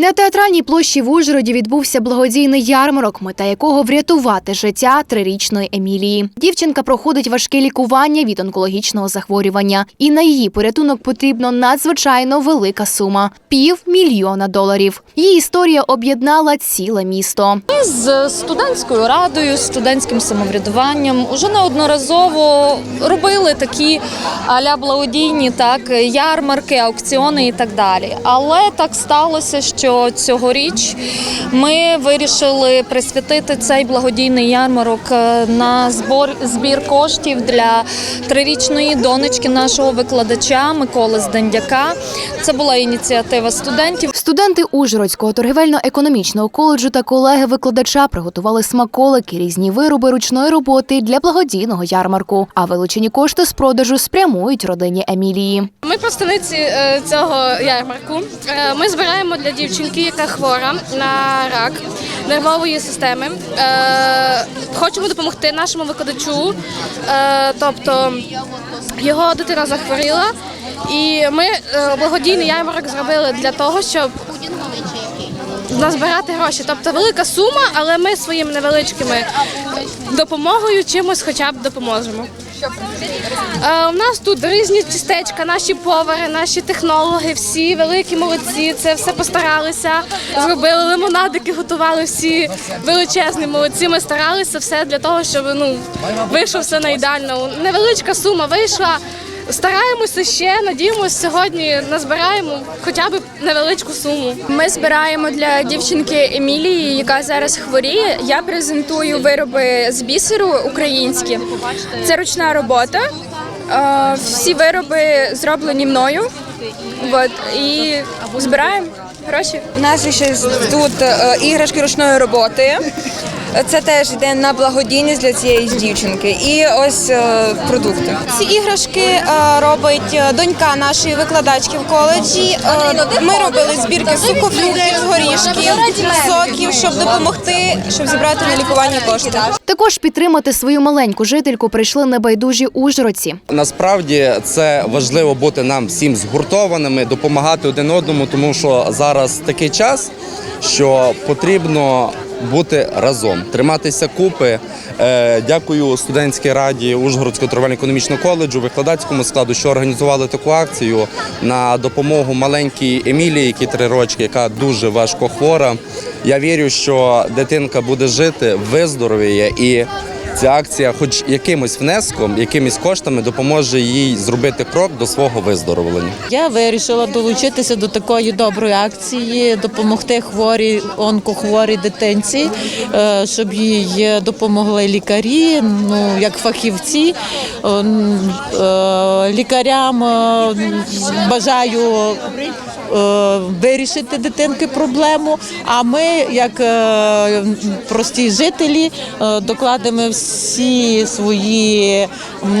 На театральній площі в Ужгороді відбувся благодійний ярмарок, мета якого врятувати життя трирічної Емілії. Дівчинка проходить важке лікування від онкологічного захворювання, і на її порятунок потрібно надзвичайно велика сума півмільйона доларів. Її історія об'єднала ціле місто. з студентською радою, студентським самоврядуванням уже неодноразово робили такі аля благодійні так ярмарки, аукціони і так далі. Але так сталося, що цьогоріч ми вирішили присвятити цей благодійний ярмарок е, на збор збір коштів для трирічної донечки нашого викладача Миколи Здендяка. Це була ініціатива студентів. Студенти Ужгородського торгівельно-економічного коледжу та колеги викладача приготували смаколики, різні вироби ручної роботи для благодійного ярмарку. А вилучені кошти з продажу спрямують родині Емілії. Ми представниці е, цього ярмарку. Е, Ми збираємо для дівчинки, яка хвора на рак нервової системи. Е, Хочемо допомогти нашому викладачу, Е, тобто його дитина захворіла. І ми е, благодійний ярмарок зробили для того, щоб назбирати гроші. Тобто велика сума, але ми своїми невеличкими допомогою чимось хоча б допоможемо. Е, У нас тут різні тістечка, наші повари, наші технологи, всі великі молодці. Це все постаралися. Зробили лимонадики, готували всі величезні молодці. Ми старалися все для того, щоб ну вийшло все на ідеально. Невеличка сума вийшла. Стараємося ще, надіємося, сьогодні назбираємо хоча б невеличку суму. Ми збираємо для дівчинки Емілії, яка зараз хворіє. Я презентую вироби з бісеру українські. Це ручна робота. Е, Всі вироби зроблені мною. От, і збираємо гроші. У нас ще тут е, іграшки ручної роботи. Це теж йде на благодійність для цієї дівчинки. І ось е, продукти. Ці іграшки е, робить е, донька нашої викладачки в коледжі. Ми робили збірки сухофруктів, горішків, соків, щоб допомогти, щоб зібрати на лікування кошти. Також підтримати свою маленьку жительку прийшли небайдужі ужгородці. Насправді це важливо бути нам всім згуртованими, допомагати один одному, тому що зараз такий час, що потрібно бути разом, триматися купи. Е, Дякую студентській раді Ужгородського торговельно-економічного коледжу, викладацькому складу, що організували таку акцію на допомогу маленькій Емілії, які три рочки, яка дуже важко хвора. Я вірю, що дитинка буде жити, виздоровіє і ця акція, хоч якимось внеском, якимись коштами, допоможе їй зробити крок до свого виздоровлення. Я вирішила долучитися до такої доброї акції, допомогти хворій онкохворій дитинці, е, щоб їй допомогли лікарі, ну як фахівці. Е, е, Лікарям бажаю. Вирішити дитинки проблему. А ми, як прості жителі, докладемо всі свої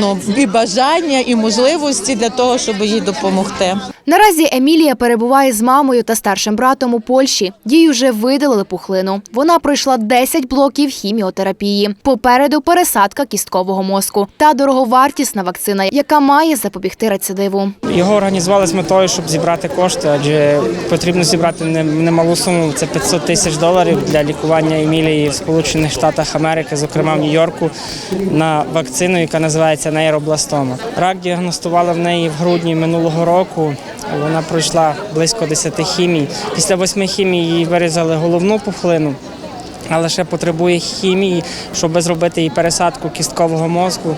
ну, і бажання, і можливості для того, щоб їй допомогти. Наразі Емілія перебуває з мамою та старшим братом у Польщі. Їй вже видалили пухлину. Вона пройшла 10 блоків хіміотерапії. Попереду пересадка кісткового мозку та дороговартісна вакцина, яка має запобігти рецидиву. Його організували з метою, щоб зібрати кошти, адже потрібно зібрати немалу суму. Це 500 тисяч доларів для лікування Емілії в Сполучених Штатах Америки, зокрема в Нью-Йорку, на вакцину, яка називається нейробластома. Рак діагностували в неї в грудні минулого року. Вона пройшла близько 10 хімій. Після восьми хімій їй вирізали головну пухлину. Але ще потребує хімії, щоб зробити їй пересадку кісткового мозку.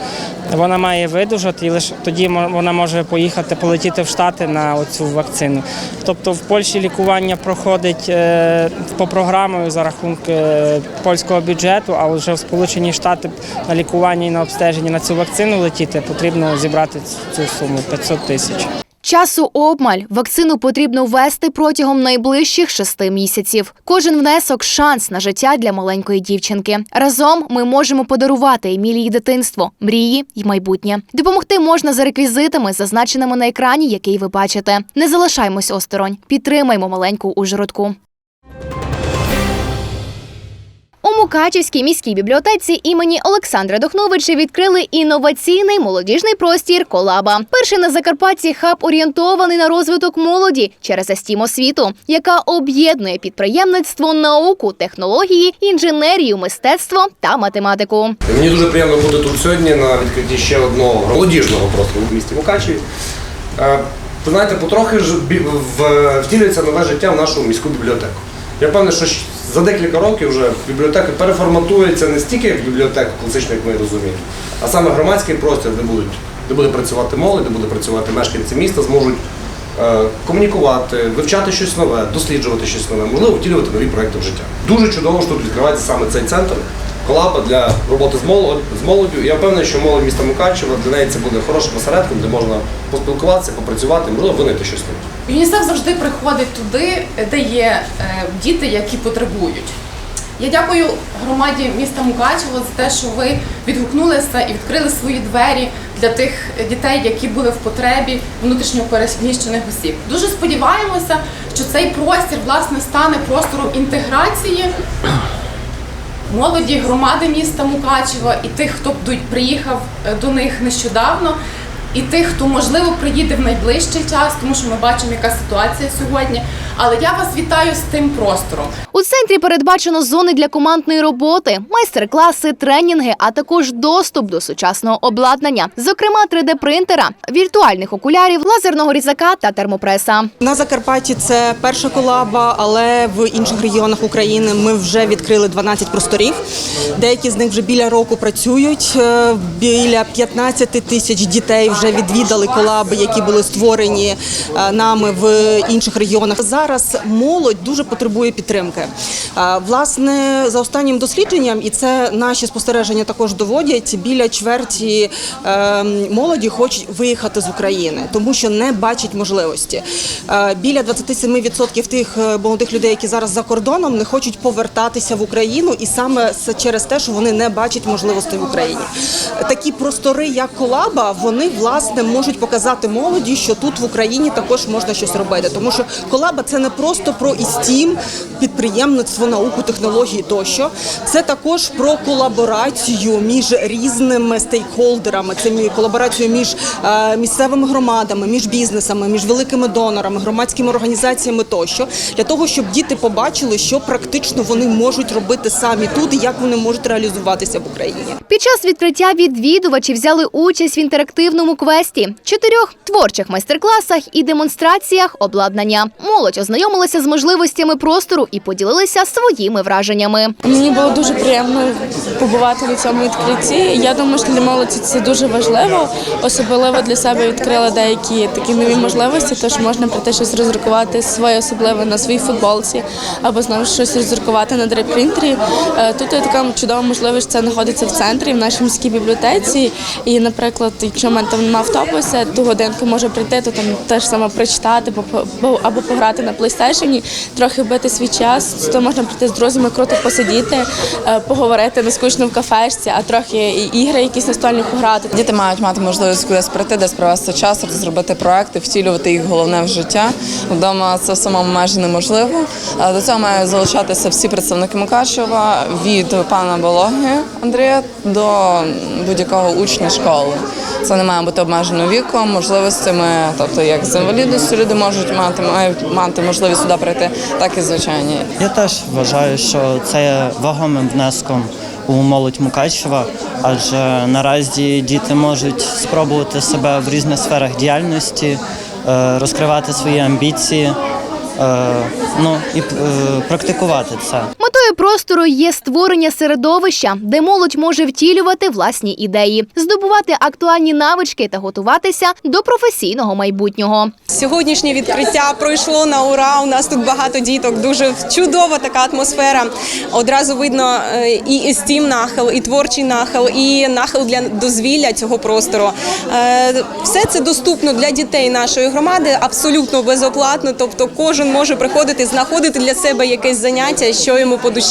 Вона має видужати, і лише тоді вона може поїхати, полетіти в Штати на цю вакцину. Тобто в Польщі лікування проходить е, по програмою за рахунок е, польського бюджету, а вже в Сполучені Штати на лікування і на обстеження на цю вакцину летіти потрібно зібрати цю суму 500 тисяч. Часу обмаль вакцину потрібно ввести протягом найближчих шести місяців. Кожен внесок шанс на життя для маленької дівчинки. Разом ми можемо подарувати Емілії дитинство, мрії й майбутнє. Допомогти можна за реквізитами, зазначеними на екрані, який ви бачите. Не залишаймось осторонь, підтримаймо маленьку ужгородку. Мукачівській міській бібліотеці імені Олександра Дохновича відкрили інноваційний молодіжний простір Колаба. Перший на Закарпатті хаб орієнтований на розвиток молоді через естім освіту, яка об'єднує підприємництво, науку, технології, інженерію, мистецтво та математику. Мені дуже приємно бути тут сьогодні на відкритті ще одного молодіжного простору в місті Мукачеві. Е, Ви знаєте, потрохи втілюється нове життя в нашу міську бібліотеку. Я певний, що за декілька років вже бібліотека переформатується не стільки як бібліотека класична, як ми розуміємо, а саме громадський простір, де будуть де буде працювати молодь, де буде працювати мешканці міста, зможуть е, комунікувати, вивчати щось нове, досліджувати щось нове, можливо, втілювати нові проекти в життя. Дуже чудово, що тут відкривається саме цей центр колаба для роботи з молоддю. Я впевнений, що молодь міста Мукачева для неї це буде хорошим осередком, де можна поспілкуватися, попрацювати, можливо, винайти щось нове. ЮНІСЕФ завжди приходить туди, де є е, діти, які потребують. Я дякую громаді міста Мукачево за те, що ви відгукнулися і відкрили свої двері для тих дітей, які були в потребі внутрішньо переміщених осіб. Дуже сподіваємося, що цей простір власне стане простором інтеграції молоді громади міста Мукачева і тих, хто приїхав е, до них нещодавно, і тих, хто можливо приїде в найближчий час, тому що ми бачимо, яка ситуація сьогодні. Але я вас вітаю з тим простором. У центрі передбачено зони для командної роботи, майстер-класи, тренінги, а також доступ до сучасного обладнання, зокрема 3D-принтера, віртуальних окулярів, лазерного різака та термопреса. На Закарпатті це перша колаба, але в інших регіонах України ми вже відкрили 12 просторів. Деякі з них вже біля року працюють. Е, Біля 15 тисяч дітей вже відвідали колаби, які були створені е, нами в інших регіонах. Зараз молодь дуже потребує підтримки. Власне, за останнім дослідженням, і це наші спостереження також доводять, біля чверті е, молоді хочуть виїхати з України, тому що не бачать можливості. Біля 27% тих е, молодих людей, які зараз за кордоном, не хочуть повертатися в Україну, і саме через те, що вони не бачать можливостей в Україні. Такі простори, як колаба, вони власне можуть показати молоді, що тут в Україні також можна щось робити. Тому що колаба це не просто про істім, підприємництво, науку, технології тощо. Це також про колаборацію між різними стейкхолдерами. Це колаборацію між е, місцевими громадами, між бізнесами, між великими донорами, громадськими організаціями тощо, для того, щоб діти побачили, що практично вони можуть робити самі тут і як вони можуть реалізуватися в Україні. Під час відкриття відвідувачі взяли участь в інтерактивному квесті, чотирьох творчих майстер-класах і демонстраціях обладнання. Молодь ознайомилася з можливостями простору і поділилися своїми враженнями. Мені було дуже приємно побувати на цьому відкритті. Я думаю, що для молоді це дуже важливо. Особливо для себе відкрила деякі такі нові можливості, тож можна прийти щось роздрукувати своє особливе на своїй футболці або знову щось роздрукувати на дрейпринтері. Е, Тут є така чудова можливість, це знаходиться в центрі, в нашій міській бібліотеці. І, наприклад, якщо в мене там немає автобуса, ту годинку може прийти, то там теж саме прочитати бо- бо- або пограти на плейстейшені, трохи вбити свій час. То можна прийти з друзями, круто посидіти, е, поговорити не скучно в кафешці, а трохи і ігри якісь настольні пограти. Діти мають мати можливість кудись прийти, десь провести час, зробити проекти, втілювати їх головне в життя. Вдома це в самому межі неможливо. До цього мають залишатися всі представники Мукачева від пана Бологи Андрія до будь-якого учня школи. Це не має бути обмежено віком, можливостями, тобто як з інвалідністю люди можуть мати, мають мати можливість сюди прийти, так і звичайні. Я теж вважаю, що це є вагомим внеском у молодь Мукачева, адже наразі діти можуть спробувати себе в різних сферах діяльності, е, розкривати свої амбіції, е, ну і е, практикувати це. Метою простору є створення середовища, де молодь може втілювати власні ідеї, здобувати актуальні навички та готуватися до професійного майбутнього. Сьогоднішнє відкриття пройшло на ура. У нас тут багато діток, дуже чудова така атмосфера. Одразу видно е, і естім нахил, і творчий нахил, і нахил для дозвілля цього простору. Е, Все це доступно для дітей нашої громади, абсолютно безоплатно. Тобто, кожен може приходити, знаходити для себе якесь заняття, що йому по.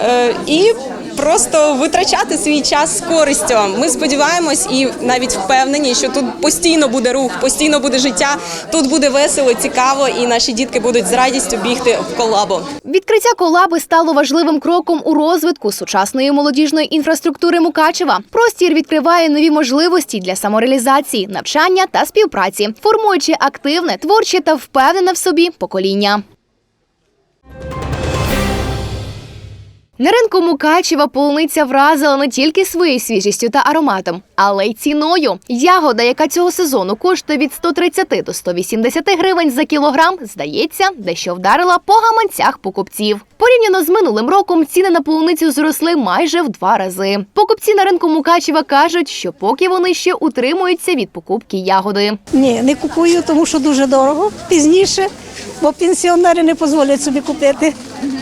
Е, І просто витрачати свій час з користю. Ми сподіваємось і навіть впевнені, що тут постійно буде рух, постійно буде життя. Тут буде весело, цікаво, і наші дітки будуть з радістю бігти в колабу. Відкриття колаби стало важливим кроком у розвитку сучасної молодіжної інфраструктури Мукачева. Простір відкриває нові можливості для самореалізації, навчання та співпраці, формуючи активне, творче та впевнене в собі покоління. На ринку Мукачева полуниця вразила не тільки своєю свіжістю та ароматом, але й ціною. Ягода, яка цього сезону коштує від 130 до 180 гривень за кілограм, здається, дещо вдарила по гаманцях покупців. Порівняно з минулим роком ціни на полуницю зросли майже в два рази. Покупці на ринку Мукачева кажуть, що поки вони ще утримуються від покупки ягоди. Ні, не купую, тому що дуже дорого. Пізніше, бо пенсіонери не дозволять собі купити.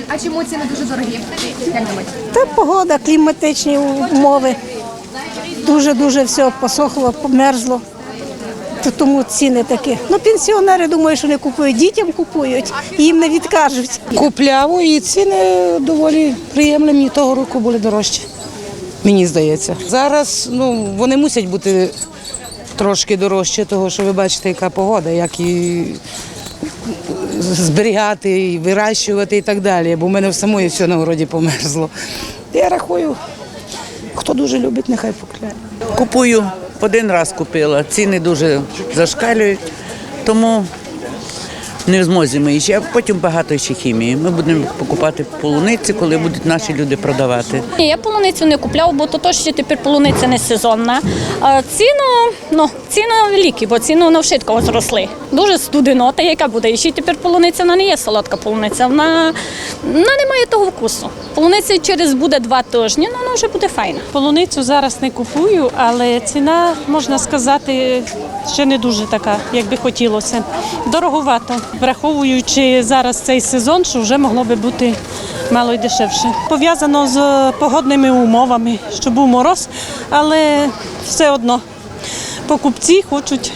А чому ціни дуже дорогі? Як думаєте? Та погода, кліматичні умови. Дуже-дуже все посохло, померзло. То Тому ціни такі. Ну, пенсіонери думаю, що не купують. Дітям купують, їм не відкажуть. Купляв і ціни доволі приємні. Того року були дорожчі. Мені здається. Зараз ну, вони мусять бути трошки дорожчі, того що ви бачите, яка погода, як і зберігати, і вирощувати і так далі. Бо в мене в самої все на городі померзло. Я рахую, хто дуже любить, нехай покляє. Купую, один раз купила. Ціни дуже зашкалюють, тому не в змозі ми ще. Потім багато ще хімії. Ми будемо покупати полуниці, коли будуть наші люди продавати. Ні, я полуницю не купляв, бо то, що тепер полуниця не сезонна. А ціну, ну, ціну ліки, бо ціну на швидко зросли. Дуже студенота, яка буде. І ще тепер полуниця вона не є солодка полуниця, вона, вона не має того вкусу. Полуниця через буде два тижні, ну вона вже буде файна. Полуницю зараз не купую, але ціна, можна сказати, ще не дуже така, як би хотілося. Дороговато, враховуючи зараз цей сезон, що вже могло би бути мало й дешевше. Пов'язано з погодними умовами, що був мороз, але все одно покупці хочуть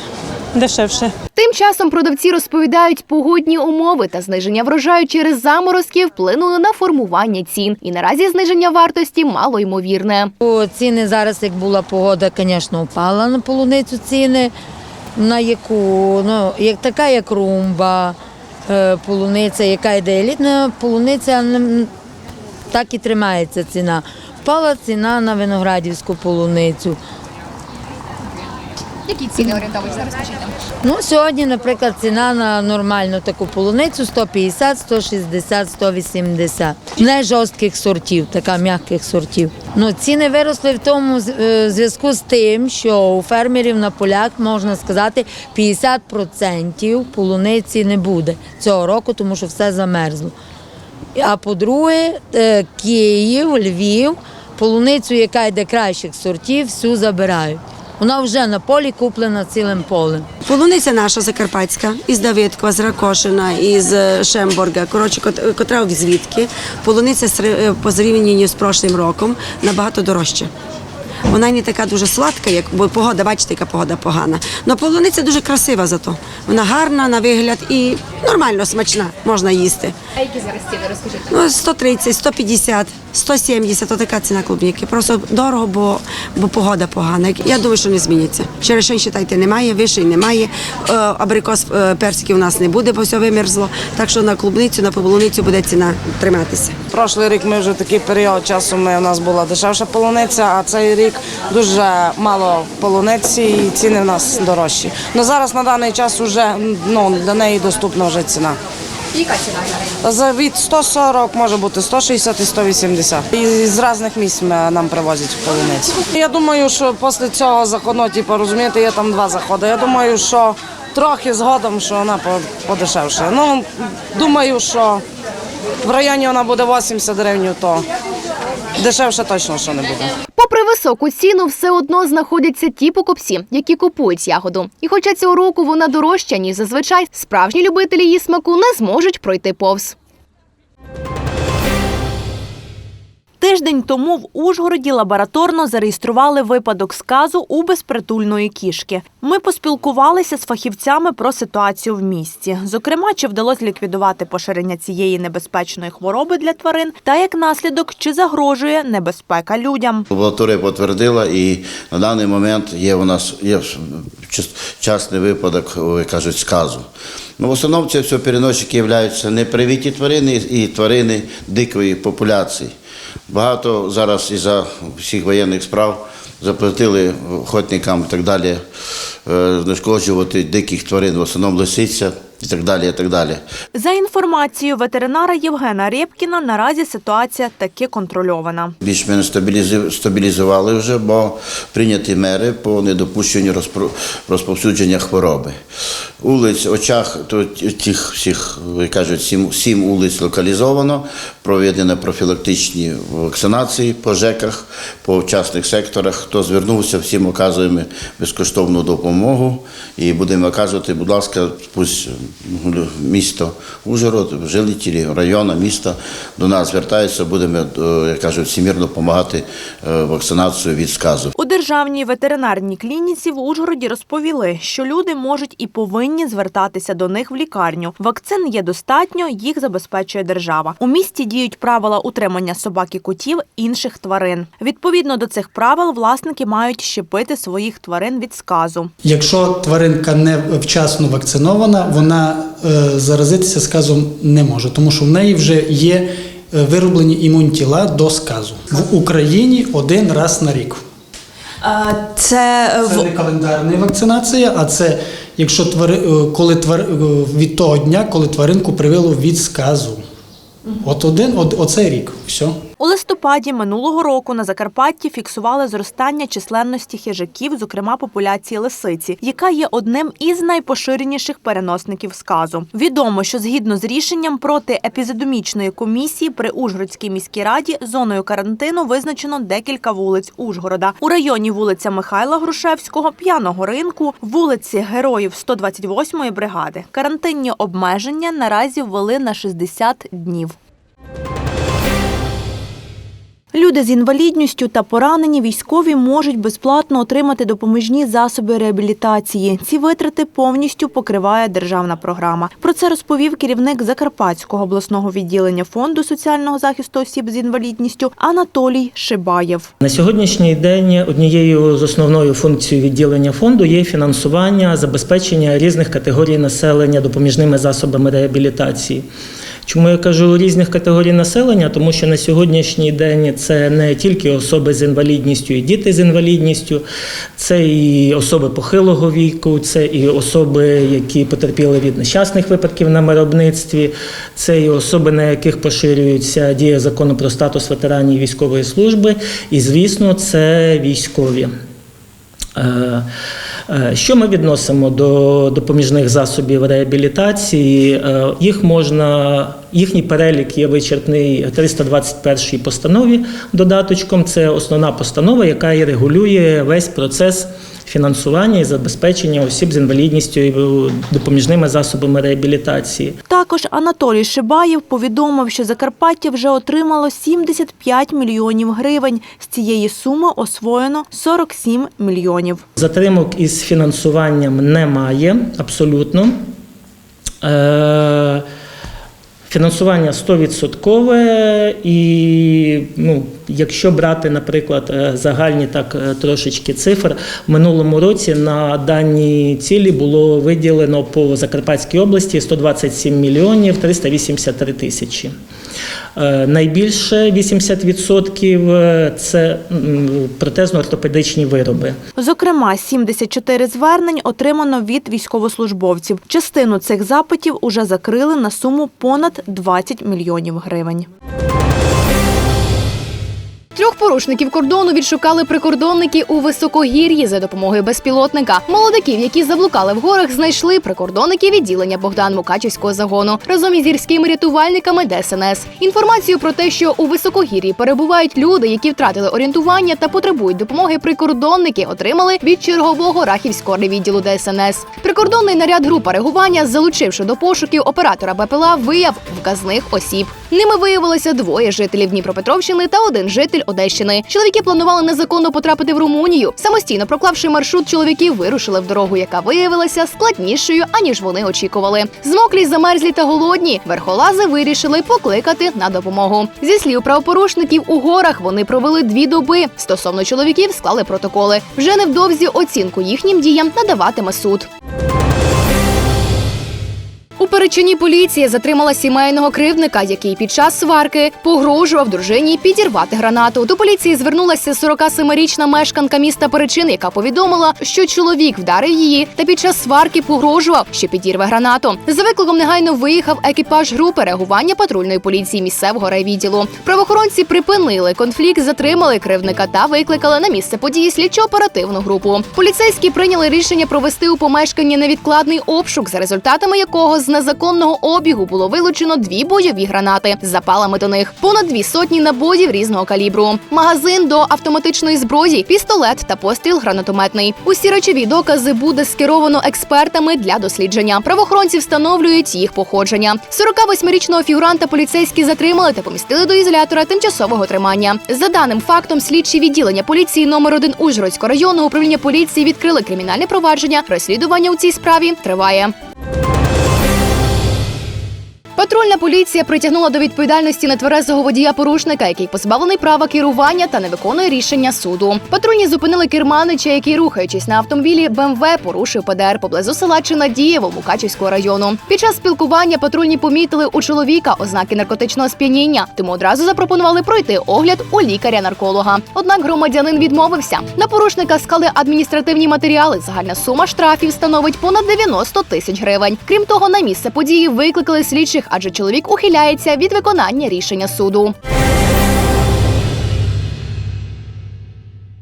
дешевше. Тим часом продавці розповідають, погодні умови та зниження врожаю через заморозки вплинули на формування цін. І наразі зниження вартості мало ймовірне. О, Ціни зараз, як була погода, звісно, впала на полуницю ціни. На яку, ну, як така, як румба, е, полуниця, яка йде елітна, полуниця так і тримається ціна. Впала ціна на виноградівську полуницю. Які ціни орієнтовують зараз? Ну, сьогодні, наприклад, ціна на нормальну таку полуницю 150, 160, 180. Не жорстких сортів, така м'яких сортів. Ну, ціни виросли в тому е, зв'язку з тим, що у фермерів на полях, можна сказати, 50% полуниці не буде цього року, тому що все замерзло. А по-друге, е, Київ, Львів, полуницю, яка йде кращих сортів, всю забирають. Вона вже на полі куплена цілим полем. Полуниця наша закарпатська, із Давидкова, з Ракошина, із Шемборга. Шембурга, коротше, котра звідки. Полуниця е, по зрівнянню з прошлим роком набагато дорожча. Вона не така дуже сладка, як бо погода, бачите, яка погода погана. Но полуниця дуже красива зато. Вона гарна на вигляд і нормально смачна, можна їсти. А які зараз ціни розкажіть? Ну, 130, 150, 170, отака ціна клубніки. Просто дорого, бо, бо погода погана. Я думаю, що не зміниться. Черешень, считайте, немає, вишень немає. Е, Абрикос е, персиків у нас не буде, бо все вимерзло. Так що на клубницю, на полуницю буде ціна триматися. Прошлий рік ми вже такий період часу ми, у нас була дешевша полуниця, а цей рік дуже мало полуниці і ціни в нас дорожчі. Ну зараз на даний час вже ну, для неї доступна вже ціна. Яка ціна? За від 140 може бути 160 і 180. І з різних місць нам привозять полуницю. Я думаю, що після цього заходу, типу, розумієте, є там два заходи. Я думаю, що трохи згодом, що вона по- подешевше. Ну, думаю, що в районі вона буде 80 гривень, то дешевше точно що не буде. Попри високу ціну, все одно знаходяться ті покупці, які купують ягоду. І хоча цього року вона дорожча, ніж зазвичай, справжні любителі її смаку не зможуть пройти повз. Тиждень тому в Ужгороді лабораторно зареєстрували випадок сказу у безпритульної кішки. Ми поспілкувалися з фахівцями про ситуацію в місті. Зокрема, чи вдалося ліквідувати поширення цієї небезпечної хвороби для тварин, та як наслідок, чи загрожує небезпека людям. Лабораторія потвердила, і на даний момент є у нас є час- частний випадок, кажуть, сказу. Ну, в основному це все переносчики являються непривіті тварини і тварини дикої популяції. Багато зараз із-за всіх воєнних справ заплатили охотникам і так далі е, знешкоджувати диких тварин, в основному лисиця і так далі. І так далі. За інформацією ветеринара Євгена Рєпкіна, наразі ситуація таки контрольована. більш-менш стабілізу- стабілізували вже, бо прийняті мери по недопущенню розповсюдження хвороби. Улиць, очах то тих всіх, кажуть, сім, сім вулиць локалізовано, проведено профілактичні вакцинації по ЖЕКах, по частних секторах. Хто звернувся, всім оказуємо безкоштовну допомогу і будемо оказувати, будь ласка, пусть місто Ужгород, жителі району, міста до нас звертаються, будемо, е, як кажуть, всімірно допомагати е, вакцинацію від сказу. У державній ветеринарній клініці в Ужгороді розповіли, що люди можуть і повинні звертатися до них в лікарню. Вакцин є достатньо, їх забезпечує держава. У місті діють правила утримання собак і котів інших тварин. Відповідно до цих правил, власники мають щепити своїх тварин від сказу. Якщо тваринка не вчасно вакцинована, вона е, заразитися сказом не може, тому що в неї вже є е, вироблені імунтіла до сказу. В Україні один раз на рік. Це, Це не календарна вакцинація, а це якщо твари, е, коли твар, е, від того дня, коли тваринку привило від сказу. От один, от, оцей рік. Все. У листопаді минулого року на Закарпатті фіксували зростання численності хижаків, зокрема популяції лисиці, яка є одним із найпоширеніших переносників сказу. Відомо, що згідно з рішенням протиепізодомічної комісії при Ужгородській міській раді зоною карантину визначено декілька вулиць Ужгорода. У районі вулиця Михайла Грушевського, п'яного ринку, вулиці Героїв 128-ї бригади. Карантинні обмеження наразі ввели на 60 днів. Люди з інвалідністю та поранені військові можуть безплатно отримати допоміжні засоби реабілітації. Ці витрати повністю покриває державна програма. Про це розповів керівник Закарпатського обласного відділення фонду соціального захисту осіб з інвалідністю Анатолій Шибаєв. На сьогоднішній день однією з основною функцією відділення фонду є фінансування забезпечення різних категорій населення допоміжними засобами реабілітації. Чому я кажу різних категорій населення? Тому що на сьогоднішній день це не тільки особи з інвалідністю і діти з інвалідністю, це і особи похилого віку, це і особи, які потерпіли від нещасних випадків на виробництві, це і особи, на яких поширюється дія закону про статус ветеранів військової служби, і звісно, це військові. Е, Що ми відносимо до допоміжних засобів реабілітації? Е, Їх можна, їхній перелік є вичерпний 321 постанові додаточком. Це основна постанова, яка і регулює весь процес фінансування і забезпечення осіб з інвалідністю і допоміжними засобами реабілітації. Також Анатолій Шибаєв повідомив, що Закарпаття вже отримало 75 мільйонів гривень. З цієї суми освоєно 47 мільйонів. Затримок із фінансуванням немає абсолютно. Е, Фінансування 100% і ну, якщо брати, наприклад, е, загальні так е, трошечки цифр, в минулому році на дані цілі було виділено по Закарпатській області 127 мільйонів 383 тисячі. Е, Найбільше 80% е, це протезно-ортопедичні вироби. Зокрема, 74 звернень отримано від військовослужбовців. Частину цих запитів уже закрили на суму понад 20 мільйонів гривень. Порушників кордону відшукали прикордонники у високогір'ї за допомогою безпілотника. Молодиків, які заблукали в горах, знайшли прикордонники відділення Богдан Мукачівського загону разом із гірськими рятувальниками ДСНС. Інформацію про те, що у високогір'ї перебувають люди, які втратили орієнтування та потребують допомоги, прикордонники отримали від чергового рахівського відділу ДСНС. Прикордонний наряд група реагування, залучивши до пошуків оператора БПЛА, вияв вказних осіб. Ними виявилося двоє жителів Дніпропетровщини та один житель Одещини. Чоловіки планували незаконно потрапити в Румунію. Самостійно проклавши маршрут, чоловіки вирушили в дорогу, яка виявилася складнішою, аніж вони очікували. Змоклі, замерзлі та голодні. Верхолази вирішили покликати на допомогу. Зі слів правопорушників у горах вони провели дві доби. Стосовно чоловіків склали протоколи. Вже невдовзі оцінку їхнім діям надаватиме суд. Перечині поліція затримала сімейного кривдника, який під час сварки погрожував дружині підірвати гранату. До поліції звернулася 47-річна мешканка міста Перечин, яка повідомила, що чоловік вдарив її та під час сварки погрожував, що підірве гранату. За викликом негайно виїхав екіпаж групи реагування патрульної поліції місцевого райвідділу. Правоохоронці припинили конфлікт, затримали кривдника та викликали на місце події слідчо-оперативну групу. Поліцейські прийняли рішення провести у помешканні невідкладний обшук, за результатами якого з незаконного обігу було вилучено дві бойові гранати з запалами до них, понад дві сотні набоїв різного калібру, магазин до автоматичної зброї, пістолет та постріл гранатометний. Усі речові докази буде скеровано експертами для дослідження. Правоохоронці встановлюють їх походження. 48-річного фігуранта поліцейські затримали та помістили до ізолятора тимчасового тримання. За даним фактом, слідчі відділення поліції номер 1 Ужгородського районного управління поліції відкрили кримінальне провадження. Розслідування у цій справі триває. Патрульна поліція притягнула до відповідальності нетверезого водія порушника, який позбавлений права керування та не виконує рішення суду. Патрульні зупинили керманича, який, рухаючись на автомобілі БМВ, порушив ПДР поблизу села Чинадієво Мукачівського району. Під час спілкування патрульні помітили у чоловіка ознаки наркотичного сп'яніння, тому одразу запропонували пройти огляд у лікаря-нарколога. Однак громадянин відмовився. На порушника склали адміністративні матеріали. Загальна сума штрафів становить понад 90 тисяч гривень. Крім того, на місце події викликали слідчих, адже чоловік ухиляється від виконання рішення суду.